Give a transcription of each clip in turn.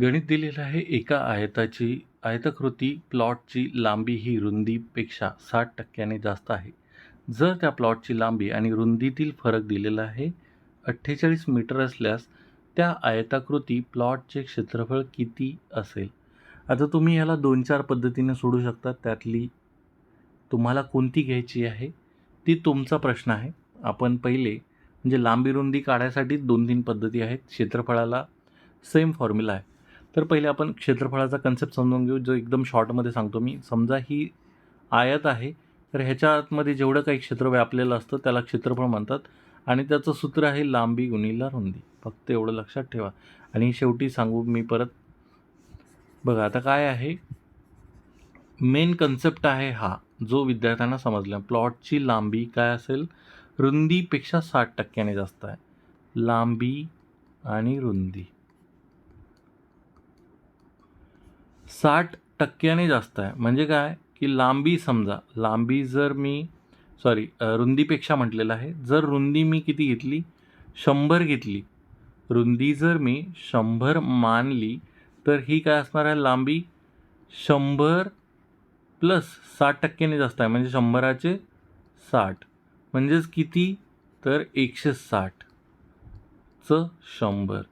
गणित दिलेलं आहे. एका आयताची आयताकृती प्लॉटची लांबी ही रुंदीपेक्षा साठ टक्क्याने जास्त आहे. जर त्या प्लॉटची लांबी आणि रुंदीतील फरक दिलेला आहे अठ्ठेचाळीस मीटर असल्यास त्या आयताकृती प्लॉटचे क्षेत्रफळ किती असेल? आता तुम्ही ह्याला दोन चार पद्धतीने सोडू शकता. त्यातली तुम्हाला कोणती घ्यायची आहे? ती तुमचा प्रश्न आहे. आपण पहिले म्हणजे लांबी रुंदी काढायसाठी दोन तीन पद्धती आहेत. क्षेत्रफळाला सेम फॉर्म्युला आहे. तर पहिले आपण क्षेत्रफळाचा कन्सेप्ट समजून घेऊ जो एकदम शॉर्टमध्ये सांगतो मी. समजा ही आयत आहे तर ह्याच्या आतमध्ये जेवढं काही क्षेत्र व्यापलेलं असतं त्याला क्षेत्रफळ म्हणतात. आणि त्याचं सूत्र आहे लांबी गुणीला रुंदी. फक्त एवढं लक्षात ठेवा. आणि शेवटी सांगू मी परत. बघा आता काय आहे? मेन कन्सेप्ट आहे हा जो विद्यार्थ्यांना समजला. प्लॉटची लांबी काय असेल? रुंदीपेक्षा साठ टक्क्याने जास्त आहे. लांबी आणि रुंदी. साठ टक्क्याने जास्त आहे. म्हणजे काय? की लांबी समजा लांबी जर मी सॉरी रुंदीपेक्षा म्हटलेलं आहे. जर रुंदी मी किती घेतली? शंभर घेतली. रुंदी जर मी शंभर मानली तर ही काय असणार आहे? लांबी शंभर प्लस साठ टक्क्याने जास्त आहे. म्हणजे शंभराचे साठ. म्हणजेच किती? तर एकशे साठचं शंभर.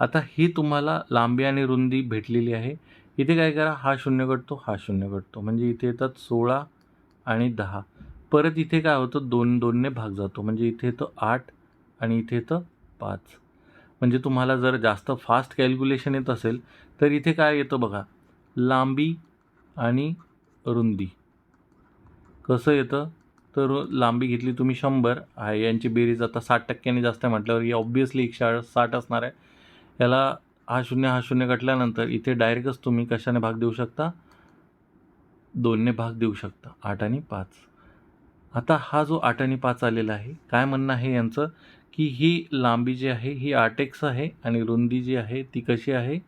आता ही तुम्हाला लांबी आणि रुंदी भेटलेली आहे. इथे काय करा हा शून्य घटतो हा शून्य घटतो. म्हणजे इथे येतात सोळा आणि दहा. परत इथे काय होतं दोन दोनने भाग जातो. म्हणजे इथे येतं आठ आणि इथे येतं पाच. म्हणजे तुम्हाला जर जास्त फास्ट कॅल्क्युलेशन येत असेल तर इथे काय येतं बघा लांबी आणि रुंदी. कसं येतं? तर लांबी घेतली तुम्ही शंभर आहे यांची बेरीज आता साठ टक्क्याने जास्त आहे म्हटल्यावर ही ऑब्वियसली एकशे साठ असणार आहे. याला हा शून्य हा शून्य कटल्यानंतर इथे डायरेक्टच तुम्ही कशाने भाग देऊ शकता? दोनने भाग देऊ शकता आठ आणि पाच. आता हा जो आठ आणि पाच आलेला आहे काय म्हणणं आहे यांचं? की ही लांबी जी आहे ही आठ एक्स आहे आणि रुंदी जी आहे ती कशी आहे?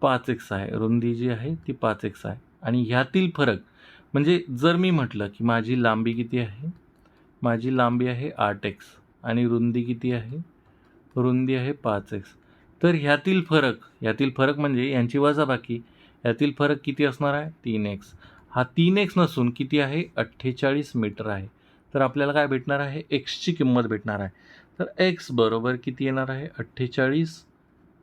पाच एक्स आहे. रुंदी जी आहे ती पाच एक्स आहे. आणि ह्यातील फरक म्हणजे जर मी म्हटलं की माझी लांबी किती आहे? माझी लांबी आहे आठ एक्स आणि रुंदी किती आहे? रुंदी आहे पाच एक्स. तर ह्यातील फरक ह्यातील फरक म्हणजे यांची वजाबाकी ह्यातील फरक किती असणार आहे? तीन एक्स हा तीन एक्स नसून किती आहे? अठ्ठेचाळीस मीटर आहे. तर आपल्याला काय भेटणार आहे? एक्सची किंमत भेटणार आहे. तर एक्स बरोबर किती येणार आहे? अठ्ठेचाळीस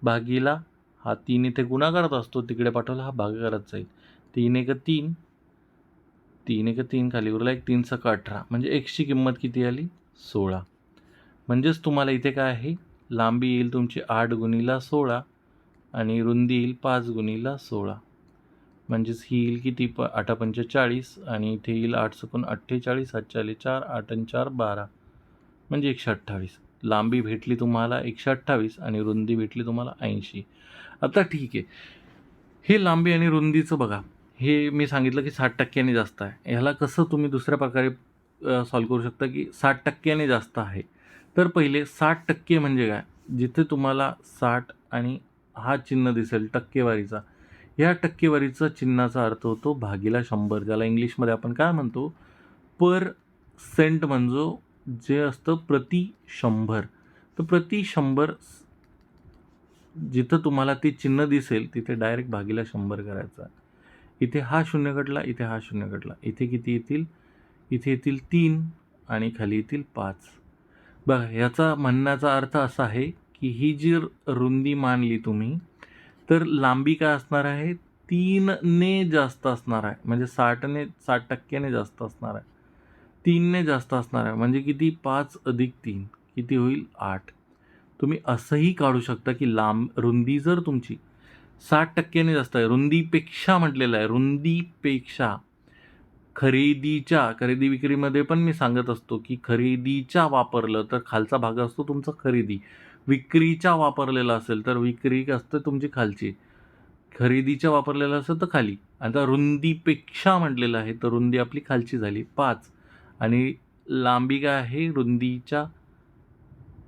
भागीला हा तीन इथे गुणा करत असतो तिकडे पाठवला हा भाग करत जाईल. तीन एक तीन तीन एक तीन खाली उरला एक तीन सका अठरा. म्हणजे एक्सची किंमत किती आली? सोळा. म्हणजेच तुम्हाला इथे काय आहे? लांबी येईल तुमची आठ गुणीला सोळा आणि रुंदी येईल पाच गुणीला सोळा. म्हणजेच ही येईल किती? प आठा पंचेचाळीस आणि इथे येईल आठ सकून अठ्ठेचाळीस आठचाळीस चार आठ आणि चार बारा. म्हणजे एकशे अठ्ठावीस. लांबी भेटली तुम्हाला एकशे अठ्ठावीस आणि रुंदी भेटली तुम्हाला ऐंशी. आता ठीक आहे. हे लांबी आणि रुंदीचं बघा. हे मी सांगितलं की साठ टक्क्यांनी जास्त आहे. ह्याला कसं तुम्ही दुसऱ्या प्रकारे सॉल्व करू शकता की साठ टक्क्याने जास्त आहे. तर पहिले साठ टक्के म्हणजे काय? जिथे तुम्हाला साठ आणि हा चिन्ह दिसेल टक्केवारीचा या टक्केवारीचा चिन्हाचा अर्थ होतो भागीला शंभर. ज्याला इंग्लिशमध्ये आपण काय म्हणतो? पर सेंट म्हणजे जे असतं प्रति शंभर. तर प्रति शंभर जिथं तुम्हाला ते चिन्ह दिसेल तिथे डायरेक्ट भागीला शंभर करायचा. इथे हा शून्य घटला इथे हा शून्य घटला. इथे किती येतील? इथे येतील तीन आणि खाली येतील पाच. बघा याचा म्हणण्याचा अर्थ असा आहे की ही जी रुंदी मानली तुम्ही तर लांबी काय असणार आहे? तीनने जास्त असणार आहे. म्हणजे साठने साठ टक्क्याने जास्त असणार आहे. तीनने जास्त असणार आहे. म्हणजे किती? पाच अधिक तीन. किती होईल? आठ. तुम्ही असंही काढू शकता की लांब रुंदी जर तुमची साठ टक्क्याने जास्त आहे रुंदीपेक्षा म्हटलेलं आहे रुंदीपेक्षा खरेदीच्या खरेदी विक्रीमध्ये पण मी सांगत असतो की खरेदीच्या वापरलं तर खालचा भाग असतो तुमचा खरेदी. विक्रीच्या वापरलेला असेल तर विक्री असते तुमची खालची. खरेदीच्या वापरलेलं असेल तर खाली. आता रुंदीपेक्षा म्हटलेलं आहे तर रुंदी आपली खालची झाली पाच. आणि लांबी काय आहे? रुंदीच्या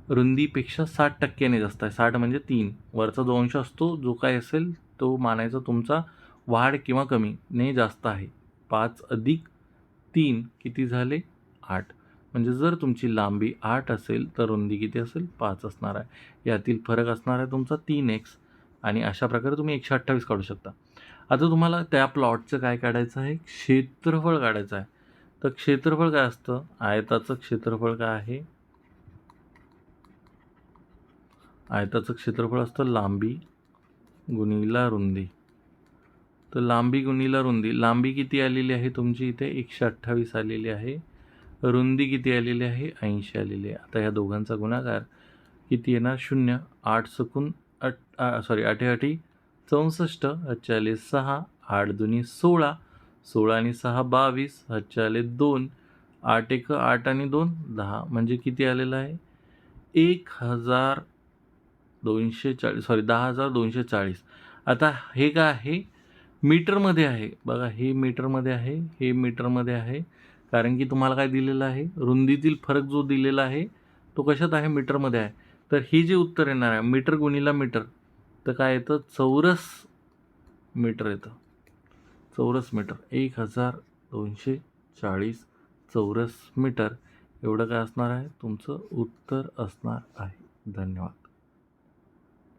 रुंदीपेक्षा साठ टक्क्याने जास्त आहे. साठ म्हणजे तीन. वरचा जो अंश असतो जो काय असेल तो मानायचा तुमचा वाढ किंवा कमीने जास्त आहे. पाच अधिक तीन किती झाले? आठ. म्हणजे जर तुमची लांबी आठ असेल तर रुंदी किती असेल? पाच असणार आहे. यातील फरक असणार आहे तुमचा तीन एक्स. आणि अशा प्रकारे तुम्ही एकशे अठ्ठावीस काढू शकता. आता तुम्हाला त्या प्लॉटचं काय काढायचं आहे? क्षेत्रफळ काढायचं आहे. तर क्षेत्रफळ काय असतं? आयताचं क्षेत्रफळ काय आहे? आयताचं क्षेत्रफळ असतं लांबी गुणिला रुंदी. तर लांबी गुणीला रुंदी. लांबी किती आलेली आहे तुमची इथे? एकशे अठ्ठावीस आलेली आहे. रुंदी किती आलेली आहे? ऐंशी आलेली आहे. आता ह्या दोघांचा गुणाकार किती येणार? शून्य. आठ सकून आठ सॉरी आठेआठी चौसष्ट. हच्चाले सहा. आठ दुनी सोळा. सोळा आणि सहा बावीस. हच्चाले दोन. आठ एक आठ आणि दोन दहा. म्हणजे किती आलेलं आहे? एक हजार दोनशे चाळीस. सॉरी दहा हजार दोनशे चाळीस. आता हे काय आहे? मीटरमध्ये आहे. बघा हे मीटरमध्ये आहे हे मीटरमध्ये आहे. कारण की तुम्हाला काय दिलेलं आहे? रुंदीतील फरक जो दिलेला आहे तो कशात आहे? मीटरमध्ये आहे. तर हे जे उत्तर येणार आहे मीटर गुणिला मीटर तर काय येतं? चौरस मीटर येतं. चौरस मीटर. एक हजार दोनशे चाळीस चौरस मीटर. एवढं काय असणार आहे? तुमचं उत्तर असणार आहे. धन्यवाद.